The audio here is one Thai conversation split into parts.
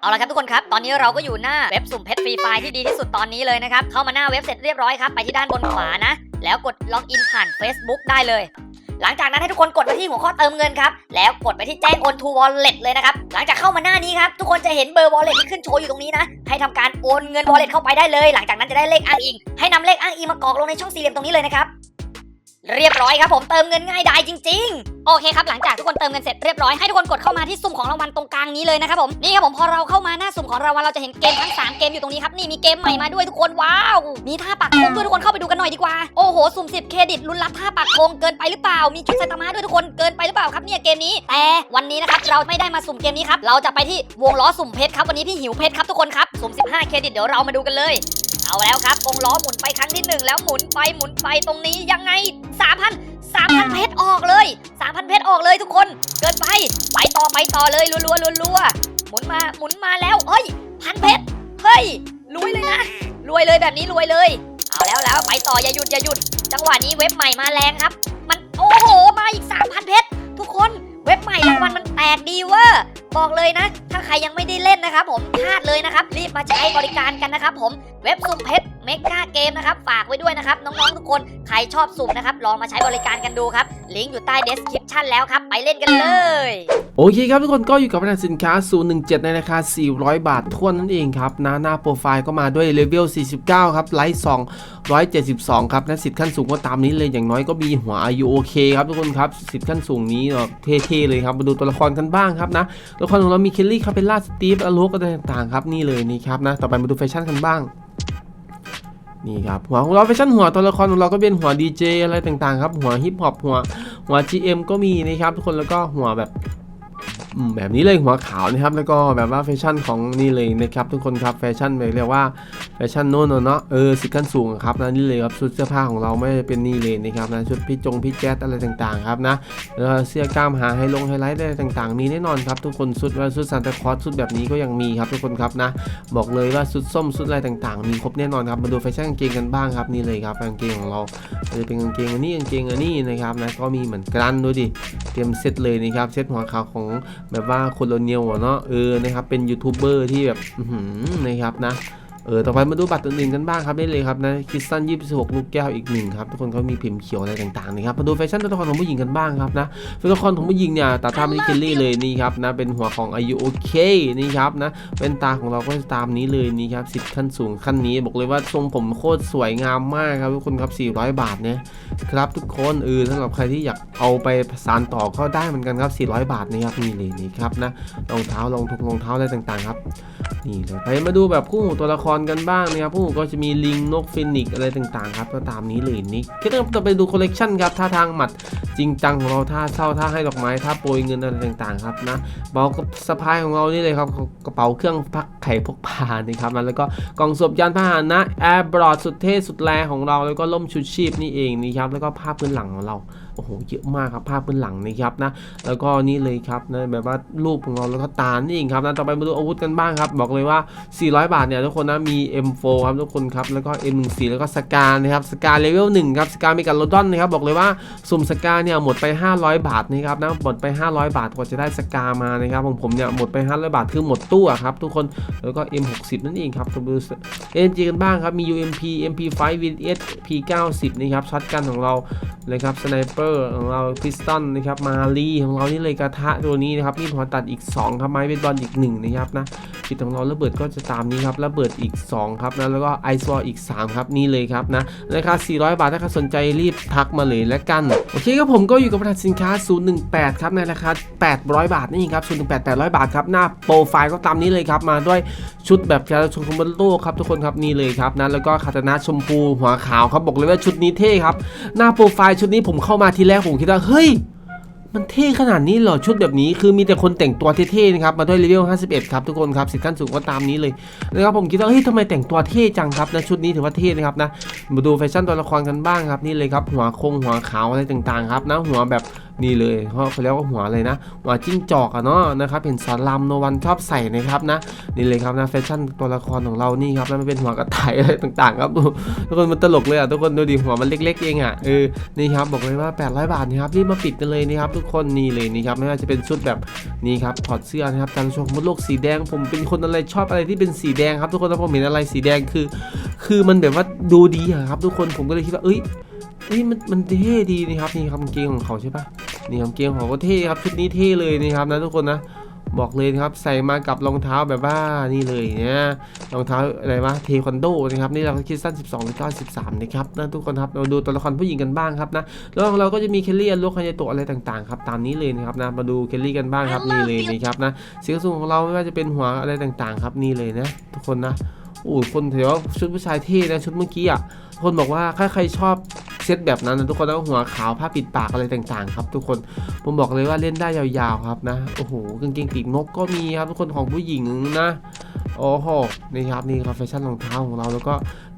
เอาละครับทุกคนครับ ตอนนี้เราก็อยู่หน้าเว็บสุ่มเพชรฟรีไฟล์ที่ดีที่สุดตอนนี้เลยนะครับ เข้ามาหน้าเว็บเสร็จเรียบร้อยครับ ไปที่ด้านบนขวานะ แล้วกดล็อกอินผ่าน Facebook ได้เลย หลังจากนั้นให้ทุกคนกดไปที่หัวข้อเติมเงินครับ แล้วกดไปที่แจ้งโอน to wallet เลยนะครับ หลังจากเข้ามาหน้านี้ครับ ทุกคนจะเห็นเบอร์ wallet ที่ขึ้นโชว์อยู่ตรงนี้นะ ให้ทำการโอนเงิน wallet เข้าไปได้เลย หลังจากนั้นจะได้เลขอ้างอิง ให้นำเลขอ้างอิงมากรอกลงในช่องสี่เหลี่ยมตรงนี้เลยนะครับ เรียบร้อยครับผมเติมเงินง่ายดายจริง ๆ โอเคครับหลังจากทุกคนเติมเงินเสร็จเรียบร้อยให้ทุกคนกดเข้ามาที่สุ่มของรางวัลตรงกลางนี้เลยนะครับผมนี่ครับผมพอเราเข้ามาหน้าสุ่มของรางวัลเราจะเห็นเกมทั้ง 3 เกมอยู่ตรงนี้ครับนี่มีเกมใหม่มาด้วยทุกคนว้าวมีท่าปักธงด้วยทุกคนเข้าไปดูกันหน่อยดีกว่าโอ้โหสุ่ม10เครดิตลุ้นรับท่าปักธงเกินไปหรือเปล่า มีชุดไซตามะด้วยทุกคนเกินไปหรือเปล่าครับเนี่ยเกมนี้ แต่วันนี้นะครับเราไม่ได้มาสุ่มเกมนี้ครับเราจะไปที่วงล้อสุ่มเพชรครับวันนี้พี่หิวเพชรครับทุกคนครับสุ่ม15เครดิตเดี๋ยวเรามาดูกันเลย เอาแล้วครับวงล้อหมุนไปครั้งที่หนึ่งแล้วหมุนไปหมุนไปตรงนี้ยังไง3,000 3,000เพชรออกเลย3,000เพชรออกเลยทุกคน เกินไปไปต่อไปต่อเลยรัวรัวรัวรัวหมุนมาหมุนมาแล้วเฮ้ยพันเพชรเฮ้ยรวยเลยนะรวยเลยแบบนี้รวยเลย เอาแล้วแล้วไปต่ออย่าหยุดอย่าหยุด จังหวะนี้เว็บใหม่มาแรงครับ มันโอ้โหมาอีก3,000เพชรทุกคนเว็บใหม่รางวัลมันแตกดีเวอร์บอกเลยนะ ถ้าใครยังไม่ได้เล่นนะครับผมพลาดเลยนะครับ รีบมาใช้บริการกันนะครับผมเว็บสุ่มเพชรเมกาเกมนะครับ ฝากไว้ด้วยนะครับ น้องๆทุกคน ใครชอบสุ่มนะครับ ลองมาใช้บริการกันดูครับ ลิงก์อยู่ใต้ description แล้วครับ ไปเล่นกันเลย โอเคครับทุกคนก็อยู่กับร้านสินค้า 017 ในราคา 400 บาททวนนั่นเองครับนะหน้าโปรไฟล์ก็มาด้วยเลเวล 49 ครับ ไลท์2 172 ครับและสิทธิ์ขั้นสูงก็ตามนี้เลยอย่างน้อยก็มีหัวอายุโอเคครับทุกคนครับสิทธิ์ขั้นสูงนี้แบบเท่ๆเลยครับมาดูตัวละครกันบ้างครับนะตัวละครของเรามีเคลลี่คาเปล่าสตีฟอโลกอะไรต่างๆครับนี่เลยนี่ครับนะต่อไปมาดูแฟชั่นกันบ้างนี่ครับหัวของเราแฟชั่นหัวตัวละครของเราก็เป็นหัวดีเจอะไรต่างๆครับหัวฮิปฮอปหัวหัว GM ก็มีนะครับทุกคนแล้วก็หัวแบบแบบนี้เลยหัวขาวนะครับแล้วก็แบบว่าแฟชั่นของนี่เลยนะครับทุกคนครับแฟชั่นเรียกว่า แฟชั่นโน่นเนาะเออสิขั้นสูงครับนะนี่เลยครับชุดเสื้อผ้าของเราไม่เป็นนี่เลยนะครับนะชุดพี่จงพี่แจ๊ดอะไรต่างๆครับนะแล้วก็เสื้อกล้ามหาไฮลงไฮไลท์อะไรต่างๆ มีแน่นอนครับ ทุกคนชุดว่าชุดซานตาคลอสชุดแบบนี้ก็ยังมีครับทุกคนครับนะบอกเลยว่าชุดส้มชุดอะไรต่างๆ มีครบแน่นอนครับมาดูแฟชั่นกางเกงกันบ้างครับนี่เลยครับกางเกงของเราจะเป็นกางเกงอันนี้กางเกงอันนี้นะครับนะก็มีเหมือนกันดูดิเตรียมเซตเลยนะครับเซตหัวขาวของแบบว่าโคโลเนียลเนาะเออนะครับเป็นยูทูบเบอร์ที่แบบนะครับนะ เออ ต่อไปมาดูบัตรอื่นๆกันบ้างครับได้เลยครับนะคริสตัน26ลูกแก้วอีกหนึ่งครับทุกคนเขามีพิมพ์เขียวอะไรต่างๆนะครับมาดูแฟชั่นตัวละครของผู้หญิงกันบ้างครับนะตัวละครของผู้หญิงเนี่ยตาตามนี้เคลลี่เลยนี่ครับนะเป็นหัวของอายุโอเคนี่ครับนะเป็นตาของเราก็จะตามนี้เลยนี่ครับสิทธิ์ขั้นสูงขั้นนี้บอกเลยว่าทรงผมโคตรสวยงามมากครับทุกคนครับ400 บาทเนี่ยครับทุกคนเออสำหรับใครที่อยากเอาไปสานต่อก็ได้เหมือนกันครับ400 บาทนี่ครับนี่เลยนี่ครับนะรองเท้ารองทุกรองเท้าอะไรต่างๆครับนี่เลยไปมาดูแบบคู่ตัวละครกันบ้างนะครับคู่หูก็จะมีลิงนกฟินิกอะไรต่างๆครับก็ตามนี้เลยนี่ก็ต้องไปดูคอลเลกชันครับท่าทางหมัดจริงจังของเราท่าเศร้าท่าให้ดอกไม้ท่าโปรยเงินอะไรต่างๆครับนะเบากับสะพายของเรานี่เลยครับกระเป๋าเครื่องพักไข่พกพานะครับแล้วก็กล่องสวมยานพาหนะแอร์บรอดสุดเท่สุดแรงของเราแล้วก็ล่มชูชีพนี่เองนี่ครับแล้วก็ผ้าพพื้นหลังของเรา อ้โหเยอะมากครับผ้าพื้นหลังนี่ครับนะแล้วก็นี่เลยครับนะแบบว่ารูปของเราแล้วก็ตานี่เองครับนะต่อไปมาดูอาวุธกันบ้างครับ บอกเลยว่า 400 บาทเนี่ยทุกคนนะมี M4 ครับทุกคนครับแล้วก็ M14 แล้วก็สกานะครับสกาเลเวล1ครับสกามีการโลดอนนะครับบอกเลยว่าสุ่มสกาเนี่ยหมดไป 500 บาทนะครับนะหมดไป 500 บาทกว่าจะได้สกามานะครับของผมเนี่ยหมดไป 500 บาทคือหมดตู้ครับทุกคนแล้วก็ M60 นั่นเองครับตัวดูเอ็นจีกันบ้างครับมี UMP MP5 VS P90 นะครับช็อตกันของเราเลยครับสไนเปอร์ของเราพิสตันนะครับมาลีของเรานี่เลยกระทะตัวนี้นะครับมีดหัวตัดอีก 2 ครับไม้เบสบอลอีก 1 นะครับนะจิตของเราระเบิดก็จะตามนี้ครับระเบิดอีก 2 ครับนะแล้วก็ไอซ์วอลอีก 3 ครับนี่เลยครับนะราคา 400 บาทถ้าใครสนใจรีบทักมาเลยแล้วกัน โอเคครับผมก็อยู่กับผลิตสินค้า 018 ครับในราคา 800 บาทนี่ครับ018 800 บาทครับหน้าโปรไฟล์ก็ตามนี้เลยครับมาด้วยชุดแบบแคร์ชมคอมโบโต้ครับทุกคนครับนี่เลยครับนะแล้วก็คาตานะชมพูหัวขาวครับบอกเลยว่าชุดนี้เท่ครับหน้าโปรไฟล์ชุดนี้ผมเข้ามาทีแรกผมคิดว่าเฮ้ยมันเท่ขนาดนี้เหรอชุดแบบนี้คือมีแต่คนแต่งตัวเท่ๆนะครับมาด้วยเลเวล 51 ครับทุกคนครับสิทธิ์ขั้นสูงก็ตามนี้เลยนะครับผมคิดว่าเฮ้ยทำไมแต่งตัวเท่จังครับนะชุดนี้ถือว่าเท่นะครับนะมาดูแฟชั่นตัวละครกันบ้างครับนี่เลยครับหัวคงหัวขาวอะไรต่างๆครับนะหัวแบบ นี่เลยเพราะเขาเรียกว่าหัวอะไรนะ หัวจิ้งจอกอะเนาะนะครับเห็นสอนรามโนวันชอบใส่นะครับนะนี่เลยครับนะแฟชั่นตัวละครของเรานี่ครับแล้วมันเป็นหัวกระต่ายอะไรต่างๆ ครับทุกคนมันตลกเลยอะทุกคนดูดิหัวมันเล็ก ๆ เองอะเออนี่ครับบอกเลยว่า 800 บาทนะครับรีบมาปิดกันเลยนะครับทุกคนนี่เลยนี่ครับไม่ว่าจะเป็นชุดแบบนี้ครับถอดเสื้อนะครับการชมมดโลกสีแดงผมเป็นคนอะไรชอบอะไรที่เป็นสีแดงครับทุกคนถ้าผมเห็นอะไรสีแดงคือ คือมันแบบว่าดูดีอะครับ ทุกคนผมก็เลยคิดว่าเอ้ยเอ้ยมันมันเท่ดีนะครับนี่ครับกางเกงของเขาใช่ปะ นี่ครับกางเกงของเขาก็เท่ครับชุดนี้เท่เลยนะครับนะทุกคนนะบอกเลยนะครับใส่มากับรองเท้าแบบว่านี่เลยเนี่ยรองเท้าอะไรวะเทควันโดนะครับนี่เราคิดสั้น 12หรือ93นะครับนะทุกคนครับเราดูตัวละครผู้หญิงกันบ้างครับนะแล้วของเราก็จะมีเคลลี่ลูกคันยโตอะไรต่างๆครับตามนี้เลยนะครับนะมาดูเคลลี่กันบ้างครับนี่เลยนะครับนะเสียงสูงของเราไม่ว่าจะเป็นหัวอะไรต่างๆ ครับนี่เลยนะทุกคนนะโอ้คนถือว่าชุดผู้ชายเท่นะชุดเมื่อกี้อะ คนบอกว่าถ้าใครชอบเซตแบบนั้นนะทุกคนแล้วหัวขาวผ้าปิดปากอะไรต่างๆ ครับ ทุกคนผมบอกเลยว่าเล่นได้ยาวๆครับนะโอ้โหกางเกงปีกนกก็มีครับทุกคนของผู้หญิงนะโอ้โหนี่ครับนี่ครับแฟชั่นรองเท้าของเราแล้วก็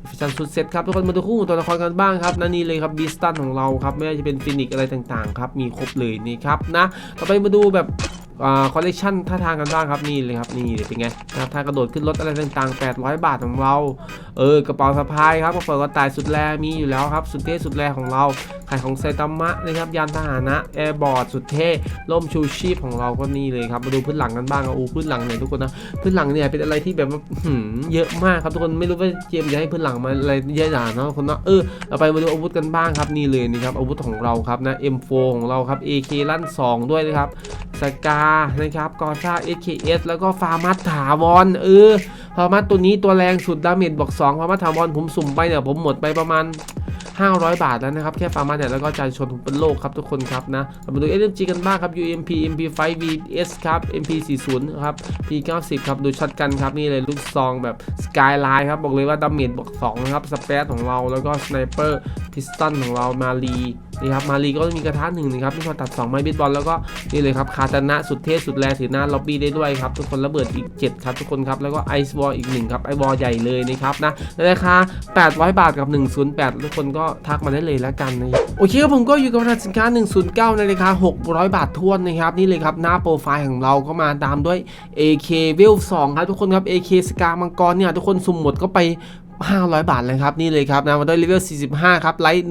แฟชั่นชุดเซ็ตครับทุกคนมาดูคู่ของตัวละครกันบ้างครับนะนี่เลยครับบีสตันของเราครับไม่ว่าจะเป็นฟินิกอะไรต่างๆครับมีครบเลยนี่ครับนะต่อไปมาดูแบบ คอลเลกชันท่าทางกันบ้างครับนี่เลยครับนี่เป็นไงนะครับท่ากระโดดขึ้นรถอะไรต่างๆ 800 บาทของเราเออกระเป๋าสะพายครับกระเป๋ากระต่ายสุดแรมีอยู่แล้วครับสุดเท่สุดแรของเราขายของไซตามะนะครับยานพาหนะแอร์บอร์ดสุดเท่ร่มชูชีพของเราก็นี่เลยครับมาดูพื้นหลังกันบ้างอะโอ้พื้นหลังเนี่ยทุกคนนะพื้นหลังเนี่ยเป็นอะไรที่แบบว่าหืมเยอะมากครับทุกคนไม่รู้ว่าเจมจะให้พื้นหลังมาอะไรเยอะอย่างเนาะคนเนาะเออเราไปมาดูอาวุธกันบ้างครับนี่เลยนี่ครับอาวุธของเราครับนะ M4 ของเราครับ AK ลั่น2 ด้วยนะครับ สกานะครับกอซ่า SKS แล้วก็ฟาร์มัสถาวรเออฟาร์มัสตัวนี้ตัวแรงสุดดาเมจบอก2ฟาร์มัสถาวรผมสุ่มไปเนี่ยผมหมดไปประมาณ 500 บาทแล้วนะครับ แค่ฟาร์มัสเนี่ยแล้วก็ใจชนผมเป็นโลกครับทุกคนครับนะเรามาดู SMG กันบ้างครับ UMP MP5 VS ครับ MP40 ครับ P90 ครับดูช็อตกันครับนี่เลยลูกซองแบบสกายไลน์ครับบอกเลยว่าดาเมจบอก2นะครับสเปซของเราแล้วก็สไนเปอร์พิสตันของเรามารี นี่ครับมารีก็จะมีกระทะหนึ่งนะครับที่พอตัด2ไม้เบสบอลแล้วก็นี่เลยครับคาตานะสุดเท่สุดแรงถือหน้าล็อบบี้ได้ด้วยครับทุกคนระเบิดอีก 7 ครับทุกคนครับแล้วก็ไอซ์บอลอีก1ครับไอวอลใหญ่เลยนะครับนะในราคา 800 บาทกับ 108 ทุกคนก็ทักมาได้เลยแล้วกันนะครับโอเคครับผมก็อยู่กับสินค้า 109 ในราคา 600 บาททวนนะครับนี่เลยครับหน้าโปรไฟล์ของเราก็มาตามด้วย AK w e l 2ครับทุกคนครับ AK สกามังกรเนี่ยทุกคนสุ่มหมดก็ไป 500 บาทเลยครับนี่เลยครับนะมาด้วยเลเวล 45 ครับไลท์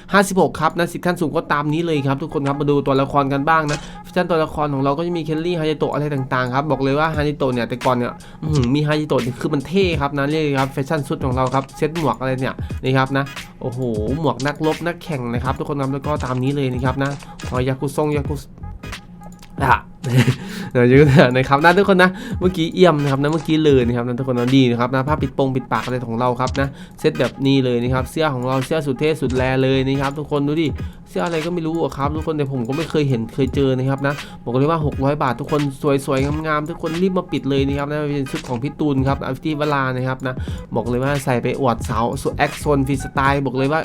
156 ครับนะสิทธิ์ขั้นสูงก็ตามนี้เลยครับทุกคนครับมาดูตัวละครกันบ้างนะฟิชั่นตัวละครของเราก็จะมีเคลลี่ฮายาโตะอะไรต่างๆครับบอกเลยว่าฮายาโตะเนี่ยแต่ก่อนเนี่ยมีฮายาโตะเนี่ยคือมันเท่ครับนะนี่เลยครับแฟชั่นชุดของเราครับเซ็ตหมวกอะไรเนี่ยนี่ครับนะโอ้โหหมวกนักรบนักแข่งนะครับทุกคนครับแล้วก็ตามนี้เลยนะครับนะพอยากุซงยากุสอะ เดี๋ยวยืดนะครับนะทุกคนนะเมื่อกี้เอี่ยมนะครับนะเมื่อกี้เลยนะครับนะทุกคนนะดีนะครับนะผ้าปิดปงปิดปากอะไรของเราครับนะเซตแบบนี้เลยนะครับเสื้อของเราเสื้อสุดเท่สุดแลเลยนะครับทุกคนดูดิเสื้ออะไรก็ไม่รู้อะครับทุกคนแต่ผมก็ไม่เคยเห็นเคยเจอนะครับนะบอกเลยว่า 600 บาททุกคนสวยๆงามๆทุกคนรีบมาปิดเลยนะครับนะเป็นชุดของพี่ตูนครับอัฟตี้เวลานะครับนะบอกเลยว่าใส่ไปอวดสาวสุดแอคโซนฟรีสไตล์บอกเลยว่า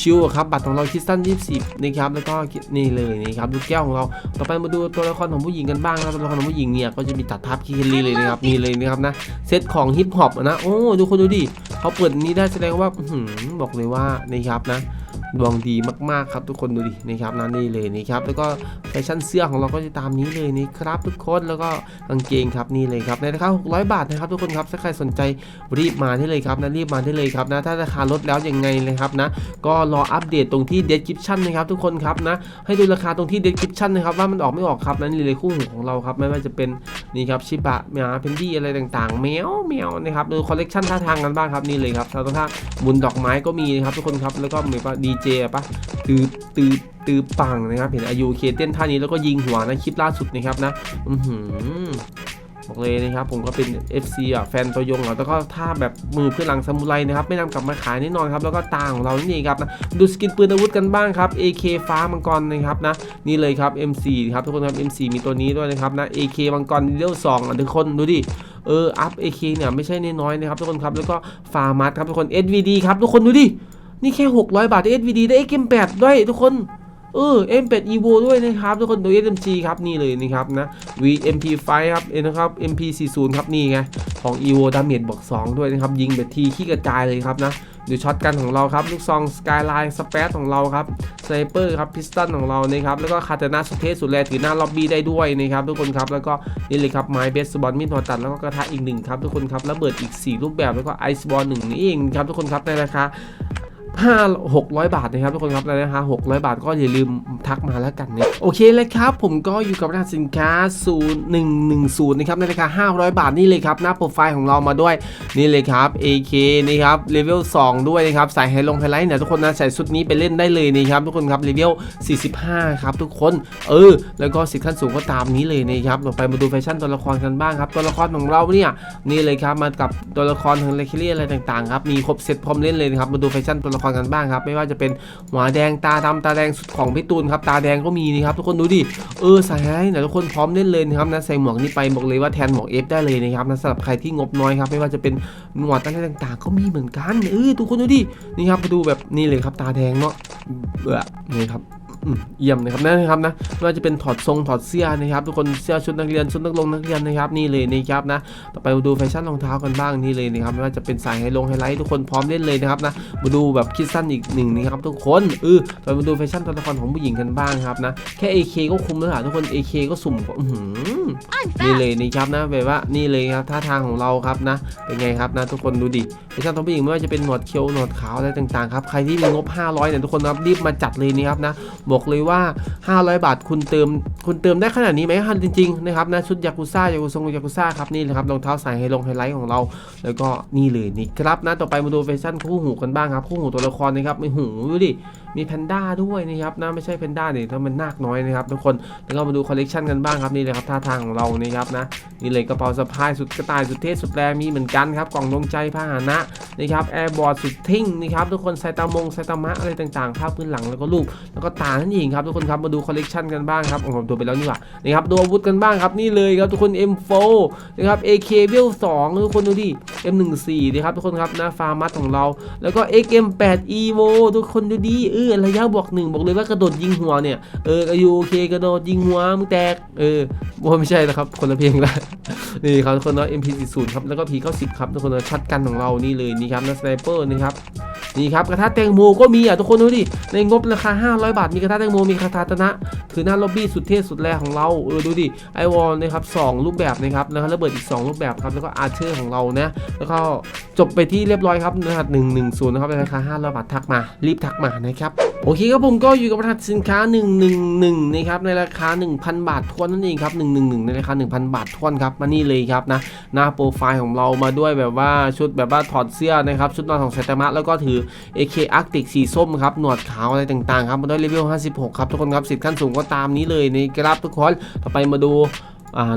ชิวๆอะครับบัตรของเราคิดสั้น20นะครับแล้วก็นี่เลยนี่ครับลูกแก้วของเราต่อไปมาดูตัวละครของผู้หญิงกันบ้างนะครับตัวละครของผู้หญิงเนี่ยก็จะมีตัดภาพคีเคลลี่เลยนะครับนี่เลยนะครับนะเซตของฮิปฮอปนะโอ้ดูคนดูดิเขาเปิดนี้ได้แสดงว่าอื้อหือบอกเลยว่านะครับนะ ดวงดีมากๆครับทุกคนดูดินะครับนะนี่เลยนี่ครับแล้วก็แฟชั่นเสื้อของเราก็จะตามนี้เลยนี่ครับทุกคนแล้วก็กางเกงครับนี่เลยครับในราคา600 บาทนะครับทุกคนครับถ้าใครสนใจรีบมาได้เลยครับนะรีบมาได้เลยครับนะถ้าราคาลดแล้วยังไงนะครับนะก็รออัปเดตตรงที่ description นะครับทุกคนครับนะให้ดูราคาตรงที่ description นะครับว่ามันออกไม่ออกครับนั่นเลยคู่หูของเราครับไม่ว่าจะเป็นนี่ครับชิบะหมาเพนดี้อะไรต่างๆแมวแมวนะครับดูคอลเลกชันท่าทางกันบ้างครับนี่เลยครับท่าท่าบุญดอกไม้ก็มีนะครับทุกคนครับแล้วก็มือนว่าดีเจปะตือตือตือปังนะครับ เห็นอายุเคเต้นท่านี้แล้วก็ยิงหัวนะคลิปล่าสุดนะครับนะ อือหือบอกเลยนะครับผมก็เป็น FC อะแฟนตัวยงอะแล้วก็ท่าแบบมือเพื่อนหลังซามูไรนะครับไม่นำกลับมาขายแน่นอนครับแล้วก็ตาของเรานี่เองครับนะดูสกินปืนอาวุธกันบ้างครับ AK ฟ้ามังกรนะครับนะนี่เลยครับ M4 ครับทุกคนครับ M4 มีตัวนี้ด้วยนะครับนะ AK มังกรเลเวล2อะทุกคนดูดิเอออัพ AK เนี่ยไม่ใช่น้อยๆนะครับทุกคนครับแล้วก็ฟาร์มัสครับทุกคน SVD ครับทุกคนดูดิ นี่แค่ 600 บาทได้ SVD ได้ XM8 ด้วยทุกคน เออ M8 Evo ด้วยนะครับ ทุกคนตัว SMG ครับนี่เลยนะครับนะ VMP5 ครับเอ็นะครับ MP40 ครับนี่ไงของ Evo ดาเมจบวก2ด้วยนะครับ ยิงแบบทีขี้กระจายเลยครับนะดูช็อตกันของเราครับลูกซองสกายไลน์สเปซของเราครับสไนเปอร์ครับพิสตันของเรานะครับแล้วก็คาตานาสุดเทพสุดแรงถือหน้าล็อบบี้ได้ด้วยนะครับทุกคนครับแล้วก็นี่เลยครับไม้เบสบอลมิดหัวตัดแล้วก็กระทะอีกหนึ่งครับทุกคนครับระเบิดอีก 4 รูปแบบแล้วก็ไอซ์บอลหนึ่งนี่เองครับทุกคนครับในราคา ห้าหกร้อยบาทนะครับทุกคนครับแล้วนะคะหกร้อยบาทก็อย่าลืมทักมาแล้วกันเนี่ยโอเคเลยครับ ผมก็อยู่กับร้านสินค้า 0110 นะครับในราคา 500 บาทนี่เลยครับ หน้าโปรไฟล์ของเรามาด้วยนี่เลยครับ AK นี่ครับเลเวล2ด้วยนะครับใส่ไฮลงไฮไลท์เนี่ยทุกคนนะใส่ชุดนี้ไปเล่นได้เลยนะครับทุกคนครับเลเวล45 ครับทุกคนเออ แล้วก็สิทธิ์ขั้นสูงก็ตามนี้เลยนะครับต่อไปมาดูแฟชั่นตัวละครกันบ้างครับตัวละครของเราเนี่ยนี่เลยครับมากับตัวละครทางเลคิเลีอะไรต่างๆครับมีครบเซตพร้อมเล่นเลยนะครับมาดูแฟชั่นตัวละครกันบ้างครับ ไม่ว่าจะเป็นหัวแดงตาดำตาแดงสุดของพี่ตูนครับตาแดงก็มีนะครับทุกคนดูดิเออใส่ให้นะทุกคนพร้อมเล่นเลยนะครับนะใส่หมวกนี้ไปบอกเลยว่าแทนหมวกเอฟได้เลยนะครับนะสำหรับใครที่งบน้อยครับไม่ว่าจะเป็นหนวดอะไรต่างๆ ก็มีเหมือนกันเออทุกคนดูดินี่ครับมาดูแบบนี่เลยครับตาแดงเนาะเบื่อนี่ครับ เยี่ยมนะครับนะครับนะไม่ว่าจะเป็นถอดทรงถอดเสื้อนะครับ ทุกคนเสื้อชุดนักเรียนชุดนักลงนักเรียนนะครับนี่เลยนะครับนะต่อไปมาดูแฟชั่นรองเท้ากันบ้างนี่เลยนะครับไม่ว่าจะเป็นสายไฮลงไฮไลท์ทุกคนพร้อมเล่นเลยนะครับนะมาดูแบบคิดสั้นอีกหนึ่งนะครับทุกคนเออต่อไปมาดูแฟชั่นตัวละครของผู้หญิงกันบ้างครับนะแค่ AK ก็คุ้มแล้วล่ะทุกคน AK ก็สุ่มนี่เลยนะครับนะแบบว่านี่เลยครับท่าทางของเราครับนะเป็นไงครับนะทุกคนดูดิแฟชั่นตัวผู้หญิงไม่ว่าจะเป็นหนวดเคียวหนวดขาวอะไรต่างๆครับใครที่มีงบ 500เนี่ยทุกคนครับรีบมาจัดเลยนะครับนะบอกเลยว่า 500 บาทคุณเติม คุณเติมได้ขนาดนี้ไหมครับจริงๆนะครับนะชุดยากุซ่ายากุซงยากุซ่าครับนี่นะครับรองเท้าสายไฮลงไฮไลท์ของเรา แล้วก็นี่เลยนี่ครับนะต่อไปมาดูแฟชั่นคู่หูกันบ้างครับคู่หูตัวละครนะครับมีหูดูดิ มีแพนด้าด้วยนะครับนะไม่ใช่แพนด้าเนี่ยถ้ามันนาคน้อยนะครับทุกคนแล้วก็มาดูคอลเลกชันกันบ้างครับนี่เลยครับท่าทางของเรานี่ครับนะนี่เลยกระเป๋าสะพายสุดกระต่ายสุดเท่สุดแรงมีเหมือนกันครับกล่องดวงใจพาหนะนะครับแอร์บอร์ดสุดทิ้งนะครับทุกคนไซตามงไซตามะอะไรต่างๆภาพพื้นหลังแล้วก็รูปแล้วก็ตานั่นเองครับทุกคนครับมาดูคอลเลกชันกันบ้างครับโอ้โหดูไปแล้วนี่ว่านะครับดูอาวุธกันบ้างครับนี่เลยครับทุกคน M4 นะครับ AK เวล2ทุกคนดูดิ M14 นะครับทุกคนครับนะฟาร์มัสของเรา แล้วก็ XM8 Evo ทุกคนดูดิเออระยะบวกหนึ่งบอกเลยว่ากระโดดยิงหัวเนี่ยเอออายุโอเคกระโดดยิงหัวมึงแตกเออว่าไม่ใช่นะครับคนละเพลงละนี่ครับคนละ MP40 ครับแล้วก็ P90 ครับทุกคนเนาะชัดกันของเรานี่เลยนี่ครับนะสไนเปอร์นะครับ นี่ครับกระทะแตงโมก็มีอะทุกคนดูดิในงบราคา 500 บาทมีกระทะแตงโมมีคาทาตนะถือหน้าล็อบบี้สุดเท่สุดแรงของเราเออดูดิไอวอลนะครับสองรูปแบบนะครับแล้วก็ระเบิดอีก 2 รูปแบบครับแล้วก็อาร์เชอร์ของเรานะแล้วก็จบไปที่เรียบร้อยครับรหัส110นะครับในราคา500บาททักมา รีบทักมานะครับโอเคครับผมก็อยู่กับรหัสสินค้า 111นะครับในราคา 1,000 บาททวนนั่นเองครับ111ในราคา 1,000 บาททวนครับมานี่เลยครับนะหน้าโปรไฟล์ของเรามาด้วยแบบว่าชุดแบบว่าถอดเสื้อนะครับชุดนอนของไซตามะแล้วก็ถือ AK Arctic สีส้มครับ หนวดขาวอะไรต่างๆครับมาด้วยเลเวล 56 ครับ ทุกคนครับสิทธิ์ขั้นสูงก็ตามนี้เลยนะครับทุกคน ต่อไปมาดู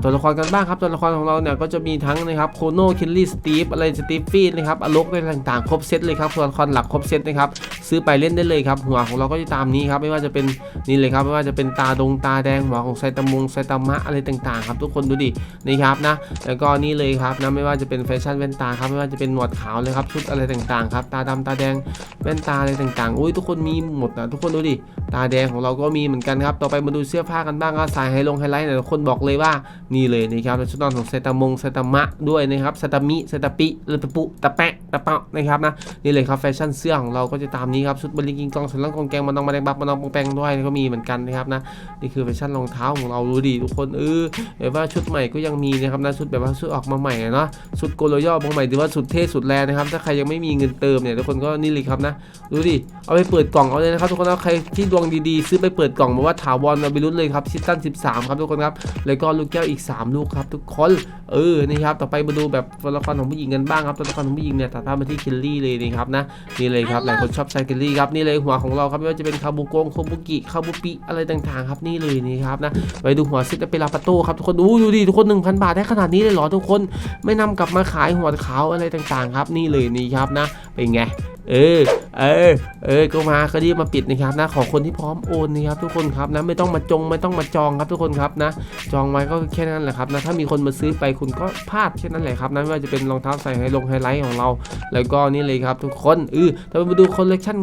ตัวละครกันบ้างครับตัวละครของเราเนี่ยก็จะมีทั้งนะครับโคโน่คิลลี่สตีฟอะไรสตีฟฟี่นะครับอลกอะไรต่างๆ ครบเซตเลยครับตัวละครหลักครบเซตนะครับซื้อไปเล่นได้เลยครับหัวของเราก็จะตามนี้ครับไม่ว่าจะเป็นนี่เลยครับไม่ว่าจะเป็นตาดงตาแดงหัวของไซตามงไซตามะอะไรต่างๆครับทุกคนดูดินี่ครับนะแล้วก็นี่เลยครับนะไม่ว่าจะเป็นแฟชั่นแว่นตาครับไม่ว่าจะเป็นหนวดขาวเลยครับชุดอะไรต่างๆครับตาดำตาแดงแว่นตาอะไรต่างๆอุ้ยทุกคนมีหมดนะทุกคนดูดิตาแดงของเราก็มีเหมือนกันครับต่อไปมาดูเสื้อผ้ากันบ้างครับสายไฮลงไฮไลท์เนี่ยทุกคนบอกเลยว่านี่เลยนะครับเป็นชุดนอนของไซตามงไซตามะด้วยนะครับไซตามิไซตาปิเลตปุตะแปะตะเปาะนะครับนะนี่เลยครับแฟชั่นเสื้อของเราก็จะตามนี้ครับชุดบริกิงกองสันลังกองแกงมันองมาแดงบับมันองปองแปงด้วยก็มีเหมือนกันนะครับนะนี่คือแฟชั่นรองเท้าของเราดูดิทุกคนเออแบบว่าชุดใหม่ก็ยังมีนะครับนะชุดแบบว่าชุดออกมาใหม่เนาะชุดโกโลย่อบางใหม่หรือว่าชุดเท่สุดแรงนะครับถ้าใครยังไม่มีเงินเติมเนี่ยทุกคนก็นี่เลยครับนะดูดิเอาไปเปิดกล่องเอาเลยนะครับทุกคนนะใครที่ดวงดีๆ ซื้อไปเปิดกล่องมาว่าถาวรเอาไปลุ้นเลยครับซิตัน13 ครับทุกคนครับแล้วก็ลูกก้วอีก 3 ลูกครับทุกคน เออนี่ครับ ต่อไปมาดูแบบตัวละครของผู้หญิงกันบ้างครับ ตัวละครของผู้หญิงเนี่ยตัดภาพมาที่คิลลี่เลยนะครับนะ นี่เลยครับ หลายคนชอบใช้คิลลี่ครับ นี่เลยหัวของเราครับไม่ว่าจะเป็นคาบุโกงโคบุกิคาบุปิอะไรต่างๆครับ นี่เลยนี่ครับนะ ไปดูหัวซิตเปลาปาโต้ครับทุกคน ดูดูดิทุกคน 1,000 บาทได้ขนาดนี้เลยเหรอทุกคน ไม่นำกลับมาขายหัวขาวอะไรต่างๆ ครับ นี่เลยนี่ครับนะ เป็นไง เออ เออ เออก็มาก็รีบมาปิดนะครับนะ ของคนที่พร้อมโอนนะครับทุกคนครับนะ ไม่ต้องมาจงไม่ต้องมาจองครับทุกคนครับนะ จองไว้ก็แค่นั้นแหละครับนะ ถ้ามีคนมาซื้อไปคุณก็พลาดแค่นั้นแหละครับนะ ไม่ว่าจะเป็นรองเท้าใส่ไฮลงไฮไลท์ของเรา แล้วก็นี่เลยครับทุกคนเออเรามาดูคอลเลกชัน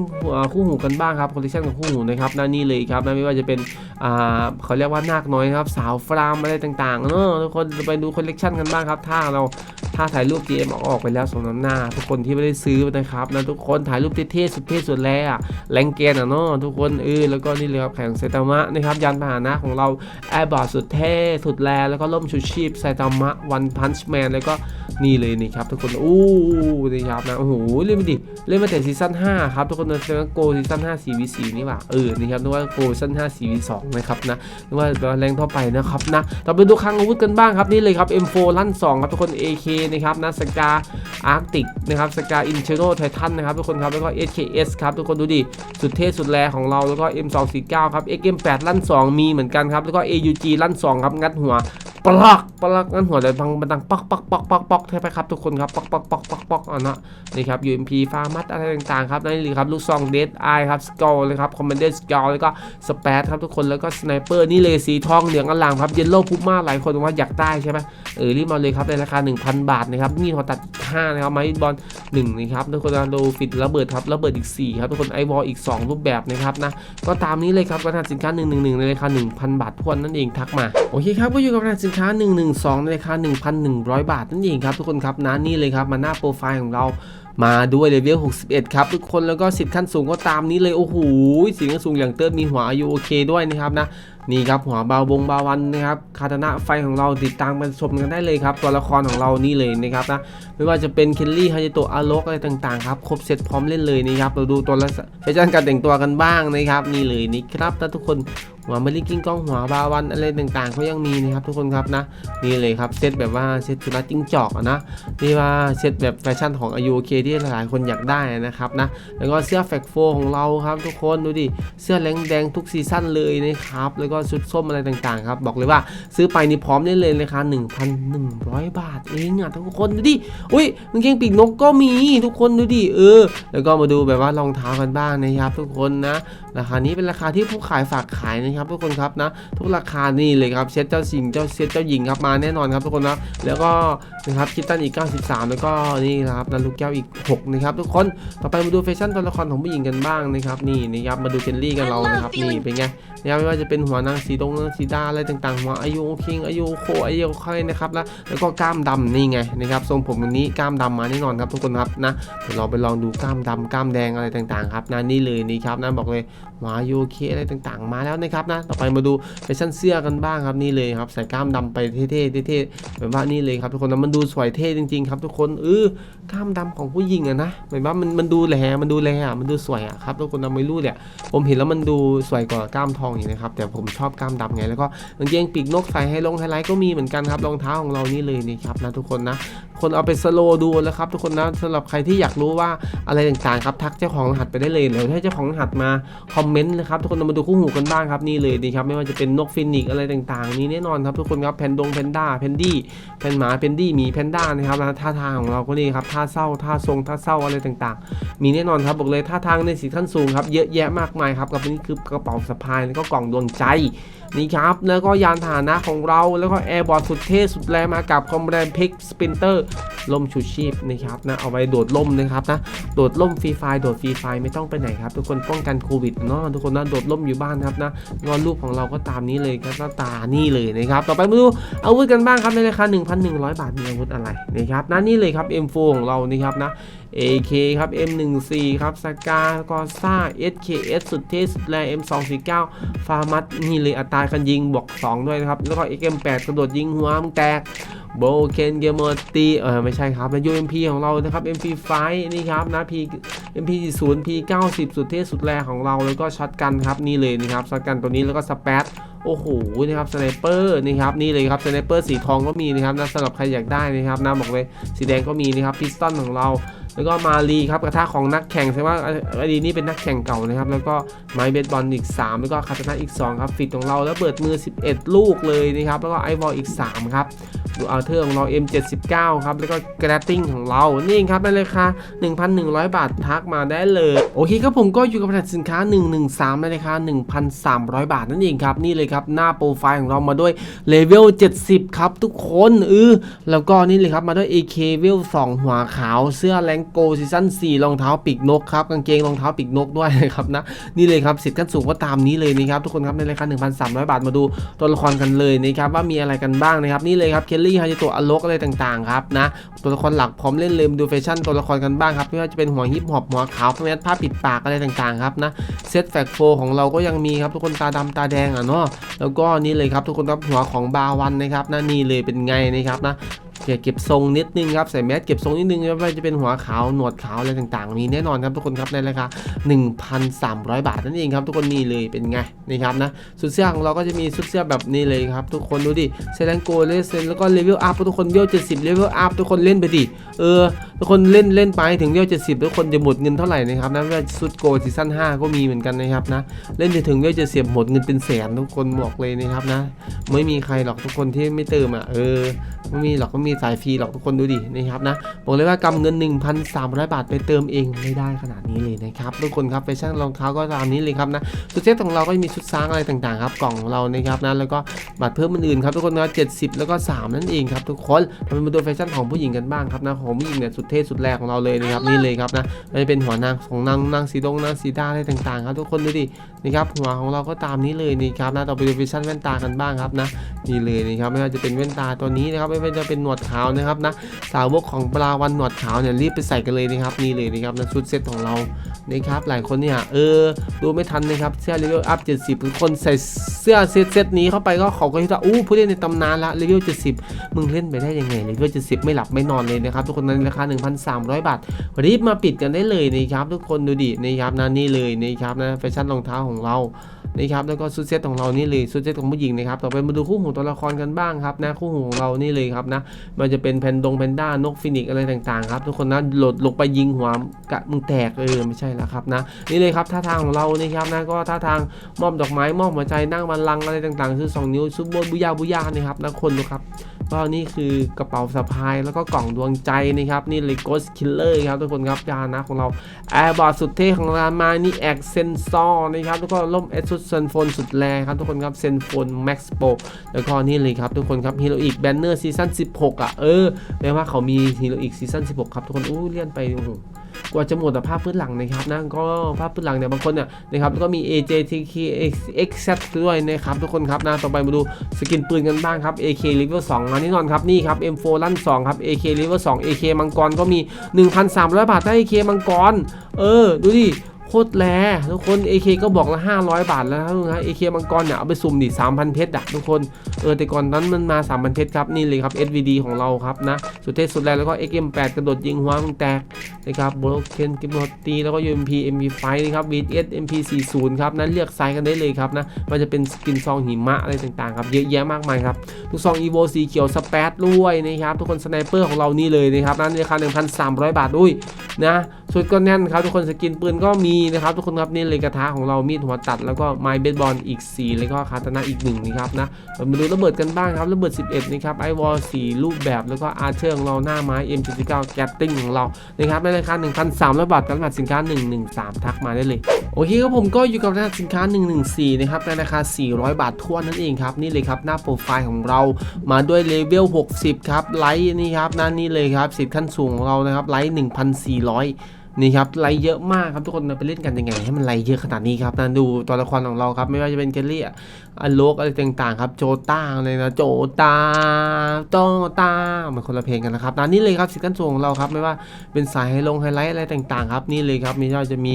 คู่หูกันบ้างครับ คอลเลกชันของคู่หูนะครับนะนี่เลยครับนะไม่ว่าจะเป็น อ่าเขาเรียกว่านาคน้อยครับ สาวฟรามอะไรต่างๆเนอะทุกคนไปดูคอลเลกชันกันบ้างครับ ถ้าเรา ถ้าถ่ายรูป GM ออกไปแล้วสมน้ำหน้า ทุกคนที่ไม่ได้ซื้อนะครับนะทุกคนถ่ายรูปเท่ๆสุดเท่สุดแลอะแรงเกนอะเนาะทุกคนเออแล้วก็นี่เลยครับแข่งไซตามะนะครับยานพาหนะของเราแอร์บอร์ดสุดเท่สุดแลแล้วก็ล่มชูชีพไซตามะวันพันช์แมนแล้วก็นี่เลยนี่ครับทุกคนอู้นี่ครับนะโอ้โหเล่นมาดิเล่นมาแต่ซีซั่น5ครับทุกคนนะเซนโกซีซั่น5 4v4 นี่ว่ะเออนี่ครับนึกว่าโกซีซั่น5 4v2 นะครับนะนึกว่าแรงทั่วไปนะครับนะต่อไปดูคลังอาวุธกันบ้างครับนี่เลยครับ M4 ลั่น2ครับทุกคน AK นะครับนะสกาอาร์กติกนะครับสกาอินเชโรไททันนะครับทุกคนครับ แล้วก็ SKS ครับ ทุกคนดูดิ สุดเท่สุดแรของเราแล้วก็ M249 ครับ XM8 ลั่น 2 มีเหมือนกันครับ แล้วก็ AUG ลั่น 2 ครับ งัดหัวปลักปลักงัดหัวเลยพังมันดังปักปักปักปักปักใช่ไหมครับทุกคนครับปักปักปักปักปักอะนะนี่ครับ UMP ฟาร์มัดอะไรต่างๆครับนั่นเลยครับลูกซองเดดไอครับสกอลเลยครับคอมมานเดอร์สกอลแล้วก็สเปซครับทุกคนแล้วก็สไนเปอร์นี่เลยสีทองเหลืองอลามครับเยลโล่พุม่าหลายคนว่าอยากได้ใช่ไหมเออรีบมาเลยครับในราคา 1,000บาทนะครับมีดหัวตัด 5 นะครับไม้บอล1นะครับทุกคนโดฟิตระเบิดครับระเบิดอีก 4 ครับทุกคนไอวอลอีก 2 รูปแบบนะครับนะก็ตามนี้เลยครับกระดาษสินค้า 111 ในราคา 1,000 บาททวนนั่นเองทักมาโอเคครับก็อยู่กับกระดาษสินค้า 112 ในราคา 1,100 บาทนั่นเองครับทุกคนครับนะนี่เลยครับมาหน้าโปรไฟล์ของเรามาด้วยเลเวล 61 ครับทุกคนแล้วก็สิทธิ์ขั้นสูงก็ตามนี้เลย โอ้โหสิงขั้นสูงอย่างเติร์ดมีหัวอายุโอเคด้วยนะครับนะ นี่ครับหัวเบาบงบาวันนะครับคาตานะไฟของเราติดตามกันชมกันได้เลยครับ ตัวละครของเรานี่เลยนะครับนะไม่ว่าจะเป็นเคนลี่ฮายโตะอาโลกอะไรต่างๆครับครบเซตพร้อมเล่นเลยนะครับเราดูตัวละแฟชั่นการแต่งตัวกันบ้างนะครับ นี่เลยนี่ครับถ้าทุกคน หัวมาริกิ้งกล้องหัวบาวันอะไรต่างๆเขายังมีนะครับทุกคนครับนะนี่เลยครับเซตแบบว่าเซตสุนัขจิ้งจอกนะนี่ว่าเซตแบบแฟชั่นของอายุโอเคที่หลายๆคนอยากได้นะครับนะแล้วก็เสื้อแฟกโฟของเราครับทุกคนดูดิเสื้อแรงแดงทุกซีซั่นเลยนะครับแล้วก็ชุดส้มอะไรต่างๆครับบอกเลยว่าซื้อไปนี่พร้อมได้เลยราคา1,100 บาทเองอะทุกคนดูดิอุ้ยกางเกงปีกนกก็มีทุกคนดูดิเออ แล้วก็มาดูแบบว่ารองเท้ากันบ้างนะครับทุกคนนะราคานี้เป็นราคาที่ผู้ขายฝากขายนะครับทุกคนครับนะทุกราคานี่เลยครับเซตเจ้าสิงเจ้าเซตเจ้าหญิงครับมาแน่นอนครับทุกคนนะแล้วก็ นะครับคิตตันอีก 93 แล้วก็นี่นะครับนันลูกแก้วอีก 6 นะครับ ทุกคนต่อไปมาดูแฟชั่นตัวละครของผู้หญิงกันบ้างนะครับนี่นะครับมาดูเจนลี่กันเรานะครับนี่เป็นไงนะครับไม่ว่าจะเป็นหัวนางสีดงนางสีดาอะไรต่างๆหัวอายุคิงอายุโคอายุใครนะครับแล้วแล้วก็กล้ามดำนี่ไงนะครับทรงผมวันนี้กล้ามดำมาแน่นอนครับทุกคนครับนะเดี๋ยวเราไปลองดูกล้ามดำกล้ามแดงอะไรต่างๆครับนะนี่เลยนี่ครับนะบอกเลยหัวอายุเคอะไรต่างๆ มาแล้วนะครับนะต่อไปมาดูแฟชั่นเสื้อกันบ้างครับนี่เลยครับใส่กล้ามดำไปเท่ๆเท่ๆแบบว่านี่เลยครับทุกคนนะมันดูสวยเท่จริง ๆ ครับทุกคนเออกล้ามดำของผู้หญิงอะนะแบบว่ามันมันดูแหลมันดูแลอะมันดูสวยอะครับทุกคนนะไม่รู้เนี่ยผมเห็นแล้วมันดูสวยกว่ากล้ามทองอีกนะครับแต่ผมชอบกล้ามดำไงแล้วก็กางเกงปีกนกใส่ให้ลงไฮไลท์ก็มีเหมือนกันครับรองเท้าของเรานี่เลยนี่ครับนะทุกคนนะคนเอาไปสโลว์ดูแล้วครับทุกคนนะสำหรับใครที่อยากรู้ว่าอะไรต่างๆครับทักเจ้าของรหัสไปได้เลยเดี๋ยวให้เจ้าของรหัสมาคอมเมนต์นะครับทุกคนเรามาดูคู่หูกันบ้างครับนี่เลยนี่ครับไม่ว่าจะเป็นนกฟินิกอะไรต่างๆ นี่แน่นอนครับทุกคนครับแพนดงแพนด้าแพนดี้แพนหมาแพนดี้หมีแพนด้านะครับแล้วท่าทางของเราก็นี่ครับท่าเศร้าท่าทรงท่าเศร้าอะไรต่างๆ มีแน่นอนครับบอกเลยท่าทางในสีขั้นสูงครับเยอะแยะมากมายครับกับนี่คือกระเป๋าสะพายแล้วก็กล่องดวงใจ นี่ครับแล้วก็ยานพานะของเราแล้วก็แอร์บอร์ดสุดเท่สุดแรงมากับคอมแบรนพิกสปินเตอร์ล่มชูชีพนะครับนะเอาไว้โดดล่มนะครับนะโดดล่มฟรีไฟล์โดดฟรีไฟล์ไม่ต้องไปไหนครับ ทุกคนป้องกันโควิดเนาะทุกคนนะโดดล่มอยู่บ้านครับนะงอนรูปของเราก็ตามนี้เลยครับหน้าตานี่เลยนะครับต่อไปมาดูอาวุธกันบ้างครับในราคา 1,100 บาทมีอาวุธอะไรนะครับนะนี่เลยครับ M4 ของเรานี่ครับนะ AK ครับ M14 ครับสกากอซ่า SKS สุดเท่สุดแรง M249 ฟาร์มัสนี่เลยอัตราการยิงบวก2 ด้วยนะครับ แล้วก็ XM8 กระโดดยิงหัวมึงแตกโบเคนเกมเมอร์ตีเออไม่ใช่ครับแล้ว UMP ของเรานะครับ MP5 นี่ครับนะ P MP40 P90 สุดเท่สุดแรงของเราแล้วก็ช็อตกันครับนี่เลยนะครับช็อตกันตัวนี้แล้วก็สเปซโอ้โหนี่ครับสไนเปอร์นี่ครับนี่เลยครับสไนเปอร์สีทองก็มีนะครับนะสำหรับใครอยากได้นะครับนะบอกเลยสีแดงก็มีนะครับพิสตันของเรา แล้วก็มาลีครับกระทะของนักแข่งแสดงว่าอดีนี่เป็นนักแข่งเก่านะครับ แล้วก็ไม้เบสบอลอีก 3 แล้วก็คาตานะอีก 2 ครับฟิตของเราแล้วเปิดมือ 11 ลูกเลยนะครับ แล้วก็ไอวอลอีก 3 ครับดูอัลเทอร์ของเรา M79 ครับ แล้วก็กระติ้งของเรา นี่เองครับในราคา 1,100 บาททักมาได้เลย โอเคครับผมก็อยู่กับผลิตสินค้า 113 ในราคา 1,300 บาทนั่นเองครับ นี่เลยครับ หน้าโปรไฟล์ของเรามาด้วยเลเวล 70 ครับ ทุกคนเออแล้วก็นี่เลยครับมาด้วย AK เวล 2 หัวขาวเสื้อแรงโกซีซั่น4รองเท้าปีกนกครับกางเกงรองเท้าปีกนกด้วยนะครับนะนี่เลยครับสิทธิ์ขั้นสูงก็ตามนี้เลยนะครับทุกคนครับในราคา1,300 บาทมาดูตัวละครกันเลยนะครับว่ามีอะไรกันบ้างนะครับนี่เลยครับเคลลี่ฮาจิโตะอโลกอะไรต่างๆครับนะตัวละครหลักพร้อมเล่นเลยมดูแฟชั่นตัวละครกันบ้างครับไม่ว่าจะเป็นหัวฮิปฮอปหัวขาวแมสผ้าปิดปากอะไรต่างๆครับนะเซตแฟกโฟของเราก็ยังมีครับทุกคนตาดำตาแดงอะเนาะแล้วก็นี่เลยครับทุกคนครับหัวของบาวันนะครับนะนี่เลยเป็นไงนะครับนะ เก็บเก็บทรงนิดนึงครับใส่แมสเก็บทรงนิดนึงไม่ว่าจะเป็นหัวขาวหนวดขาวอะไรต่างๆมีแน่นอนครับทุกคนครับในราคา1,300 บาทนั่นเองครับทุกคนนี่เลยเป็นไงนี่ครับนะสุดเสื้อของเราก็จะมีสุดเสื้อแบบนี้เลยครับทุกคนดูดิเซเลนโกเลสเซนแล้วก็เลเวลอัพทุกคนเลเวล70เลเวลอัพทุกคนเล่นไปดิเออทุกคนเล่นเล่นไปถึงเลเวล70ทุกคนจะหมดเงินเท่าไหร่นะครับนะว่าชุดโกซีซั่น5ก็มีเหมือนกันนะครับนะเล่นไปถึงเลเวล70หมดเงินเป็นแสนทุกคนบอกเลยนะครับนะไม่มีใครหรอกทุกคนที่ไม่เติมอะเออไม่มีหรอกไม่มีสายฟรีหรอกทุกคนดูดินะครับนะบอกเลยว่ากำเงิน 1,300 บาทไปเติมเองไม่ได้ขนาดนี้เลยนะครับทุกคนครับแฟชั่นรองเท้าก็ตามนี้เลยครับนะชุดเซ็ตของเราก็มีชุดซ้างอะไรต่างๆครับกล่องของเรานะครับนะแล้วก็บัตรเพิ่มอื่นๆครับทุกคนนะ70 แล้วก็ 3 นั่นเองครับทุกคนเรามาดูแฟชั่นของผู้หญิงกันบ้างครับนะของผู้หญิงเนี่ยสุดเท่สุดแรกของเราเลยนะครับนี่เลยครับนะไม่ว่าจะเป็นหัวนางของนางนางสีดงนางสีดาอะไรต่างๆครับทุกคนดูดินะครับหัวของเราก็ตามนี้เลยนี่ครับนะต่อไปดูแฟชั่นแว่นตากันบ้างครับนะนี่เลยนะครับไม่ว่าจะเป็นแว่นตาตัวนี้นะครับไม่ว่าจะเป็นหนวดขาวนะครับนะสาวกของปลาวันหนวดขาวเนี่ยรีบไปใส่กันเลยนะครับนี่เลยนะครับนะชุดเซ็ตของเรานะครับหลายคนเนี่ยเออดูไม่ทันนะครับเสื้อเลเวลอัพ70ทุกคนใส่เสื้อเซ็ตเซ็ตนี้เข้าไปก็เขาก็คิดว่าอู้ผู้เล่นในตำนานละเลเวล70 มึงเล่นไปได้ยังไงเลเวล70 ไม่หลับไม่นอนเลยนะครับทุกคนในราคา 1,300 บาทรีบมาปิดกันได้เลยนะครับทุกคนดูดินะครับนะนี่เลยนะครับนะแฟชั่นรองเท้าของเรา นะครับแล้วก็ชุดเซตของเรานี่เลยชุดเซตของผู้หญิงนะครับต่อไปมาดูคู่หูตัวละครกันบ้างครับนะคู่หูของเรานี่เลยครับนะมันจะเป็นแพนดงแพนด้านกฟินิกอะไรต่างๆครับทุกคนนะหลดลงไปยิงหัวกะมึงแตกเออไม่ใช่แล้วครับนะนี่เลยครับท่าทางของเรานี่ครับนะก็ท่าทางมอบดอกไม้มอบหัวใจนั่งบัลลังก์อะไรต่างๆ คือสองนิ้วซุปโบบุยาบุยานะครับนะคนดูครับ ก็นี่คือกระเป๋าสะพายแล้วก็กล่องดวงใจนะครับ นี่เลย Ghost Killer ครับทุกคนครับยานะของเราแอร์บอร์ดสุดเท่ของรามานี่แอคเซนซอร์นะครับทุกคนล่มเอสุดเซนโฟนสุดแรงครับทุกคนครับเซนโฟนแม็กซ์โปแล้วก็นี่เลยครับทุกคนครับฮีโร่อีกแบนเนอร์ซีซั่น16 อะ เออแม้ว่าเขามีฮีโร่อีกซีซั่น16 ครับทุกคนอู้เลื่อนไปโอ้โห กว่าจะหมดแต่ภาพพื้นหลังนะครับนะก็ภาพพื้นหลังเนี่ยบางคนเนี่ยนะครับแล้วก็มี AJTK XZ ด้วยนะครับทุกคนครับนะต่อไปมาดูสกินปืนกันบ้างครับ AK Level 2อันนี้นอนครับนี่ครับ M4 ลั่น2ครับ AK Level 2 AK มังกรก็มี 1,300 บาทได้ AK มังกร เออ ดูดิ ตรแลทุกคน AK ก็บอกละ500 บาทแล้วนะทุกคนนะ AK มังกรเนี่ยเอาไปสุ่มดิ3,000เพชรอะทุกคนเออแต่ก่อนนั้นมันมา3,000เพชรครับนี่เลยครับ SVD ของเราครับนะสุดเท่สุดแรงแล้วก็ XM8 กระโดดยิงหัวมึงแตกนะครับโบลเคนกิมโนตีแล้วก็ UMP MP5 นะครับ VS MP40 ครับนั้นเลือกไซส์กันได้เลยครับนะมันจะเป็นสกินซองหิมะอะไรต่างๆครับเยอะแยะมากมายครับลูกซอง EVO สีเขียวสเปซด้วยนะครับทุกคนสไนเปอร์ของเรานี่เลยนะครับนั้นราคา1,300 บาทด้วยนะ ชุดก็แน่นครับทุกคนสกินปืนก็มีนะครับทุกคนครับนี่เลยกระทะของเรามีดหัวตัดแล้วก็ไม้เบสบอลอีก 4 แล้วก็คาตานะอีก1นะครับนะเรามาดูระเบิดกันบ้างครับระเบิด 11นะครับไอวอล4รูปแบบแล้วก็อาร์เชอร์ของเราหน้าไม้ M79 แกตติ้งของเรานะครับในราคา1,300บาทกับรหัสสินค้า 113 ทักมาได้เลยโอเคครับผมก็อยู่กับรหัสสินค้า 114 นะครับในราคา 400 บาททั่วนนั่นเองครับนี่เลยครับหน้าโปรไฟล์ของเรามาด้วยเลเวล60 ครับไลท์นี่ครับนั่นนี่เลยครับสิทธิ์ขั้นสูงของเรานะครับไลท์1,400 นี่ครับไลเยอะมากครับทุกคนไปเล่นกันยังไง ให้มันไลเยอะขนาดนี้ครับนั่นดูตัวละครของเราครับไม่ว่าจะเป็นเกลลี่ อโลกอะไรต่างๆครับโจต้าอะไรนะโจตาโจตาเหมันคนละเพลงกันนะครับนั่นนี่เลยครับสิทธิ์ขั้นสูงของเราครับไม่ว่าเป็นสายไฮลงไฮไลท์อะไรต่างๆครับนี่เลยครับมีเราจะมี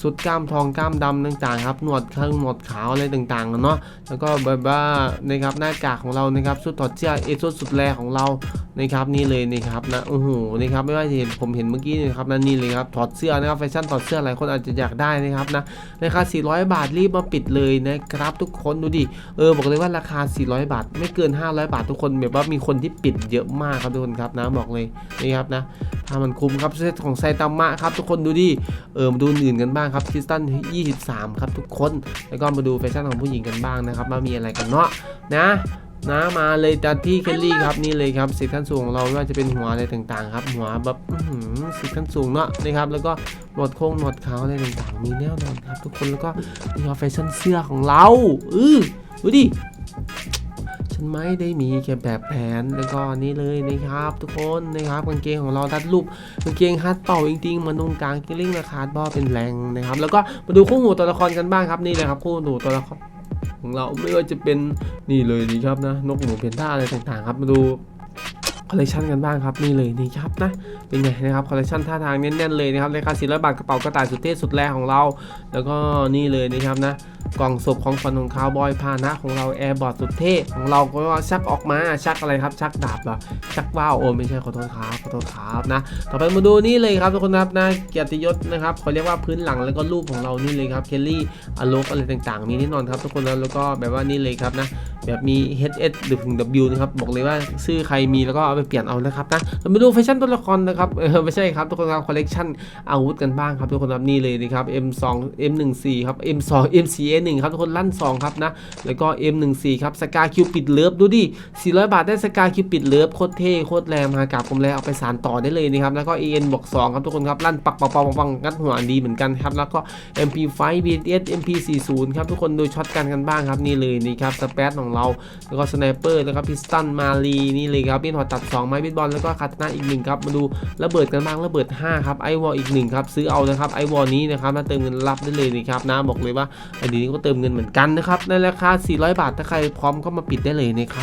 สุดกล้ามทองกล้ามดำต่างๆครับหนวดข้างหนวดขาวอะไรต่างๆเนาะแล้วก็แบบว่านะครับหน้ากากของเรานะครับสุดถอดเสื้อเอสุดสุดแรของเรานะครับนี่เลยนะครับนะโอ้โหนะครับไม่ว่าจะเห็นผมเห็นเมื่อกี้นี่นะครับนั่นนี่เลยครับถอดเสื้อนะครับแฟชั่นถอดเสื้อหลายคนอาจจะอยากได้นะครับนะราคา400 บาทรีบมาปิดเลยนะครับทุกคนดูดิเออบอกเลยว่าราคา 400 บาท ไม่เกิน 500 บาททุกคนแบบว่ามีคนที่ปิดเยอะมากครับทุกคนครับนะบอกเลยนี่ครับนะถ้ามันคุ้มครับเซตของไซตามะครับทุกคนดูดิเออมาดูอื่นกันบ้างครับคริสตัน 23 ครับทุกคน แล้วก็มาดูแฟชั่นของผู้หญิงกันบ้างนะครับว่ามีอะไรกันเนาะนะ นะมาเลยจัดที่เคลลี่ครับนี่เลยครับสิทธิ์ขั้นสูงของเราไม่ว่าจะเป็นหัวอะไรต่างๆครับหัวแบบอื้อหือสิทธิ์ขั้นสูงเนาะนะครับแล้วก็หนวดโค้งหนวดขาวอะไรต่างๆ มีแน่นอนครับทุกคนแล้วก็นี่ครับแฟชั่นเสื้อของเราอือดูดิฉันไม่ได้มีแค่แบบแผนแล้วก็นี่เลยนะครับ ทุกคนนะครับกางเกงของเราดัดรูปกางเกงฮัตเป่าจริงๆมันตรงกลางกิ้งลิงราคาบอเป็นแรงนะครับแล้วก็มาดูคู่หูตัวละครกันบ้างครับนี่เลยครับคู่หูตัวละคร ของเราไม่ว่าจะเป็นนี่เลยนี่ครับนะนกหนูเพนท่าอะไรต่างๆครับมาดูคอลเลคชันกันบ้างครับนี่เลยนี่ครับนะเป็นไงนะครับคอลเลคชันท่าทางแน่นๆเลยนะครับราคาสี่ร้อยบาทกระเป๋ากระต่ายสุดเท่สุดแรงของเรา แล้วก็นี่เลยนะครับนะ กล่องศพของฝันของคาวบอยพานะของเราแอร์บอร์ดสุดเท่ของเราก็ชักออกมาชักอะไรครับ ชักดาบเหรอชักว่าวโอ้ไม่ใช่ขอโทษครับขอโทษครับนะต่อไปมาดูนี่เลยครับทุกคนครับนะเกียรติยศนะครับเขาเรียกว่าพื้นหลังแล้วก็รูปของเรานี่เลยครับเคลลี่อโลกอะไรต่างๆ มีแน่นอนครับทุกคนนะแล้วก็แบบว่านี่เลยครับนะแบบมี HS หรือถึง W นะครับบอกเลยว่าชื่อใครมีแล้วก็เอาไปเปลี่ยนเอานะครับนะเรามาดูแฟชั่นตัวละครนะครับเออไม่ใช่ครับทุกคนครับคอลเลกชันอาวุธกันบ้างครับทุกคนครับนี่เลยนะครับ M2 M14 ครับ M2 M4A1 ครับทุกคนลั่น 2 ครับนะ แล้วก็ M14 ครับสกาคิวปิดเลิฟดูดิ 400 บาทได้สกาคิวปิดเลิฟโคตรเท่โคตรแรงมากับผมแล้วเอาไปสานต่อได้เลยนะครับ แล้วก็ AN บวก2 ครับทุกคนครับลั่นปักปักปักปักปักงัดหัวดีเหมือนกันครับ แล้วก็ MP5 BTS MP40 ครับทุกคนดูช็อตกันกันบ้างครับนี่เลยนี่ครับสเปซของเรา แล้วก็สไนเปอร์แล้วก็พิสตันมาลีนี่เลยครับพี่หอตัด2ไม้เบสบอลแล้วก็คาตนาอีกหนึ่งครับมาดูระเบิดกันบ้างระเบิด 5 ครับไอวอลอีกหนึ่งครับซื้อเอานะครับไอวอลนี้นะครับมาเติมเงินรับได้เลยนะครับนะบอกเลยว่าไอดีนี้ก็เติมเงินเหมือนกันนะครับในราคา 400 บาทถ้าใครพร้อมก็มาปิดได้เลยนะครับ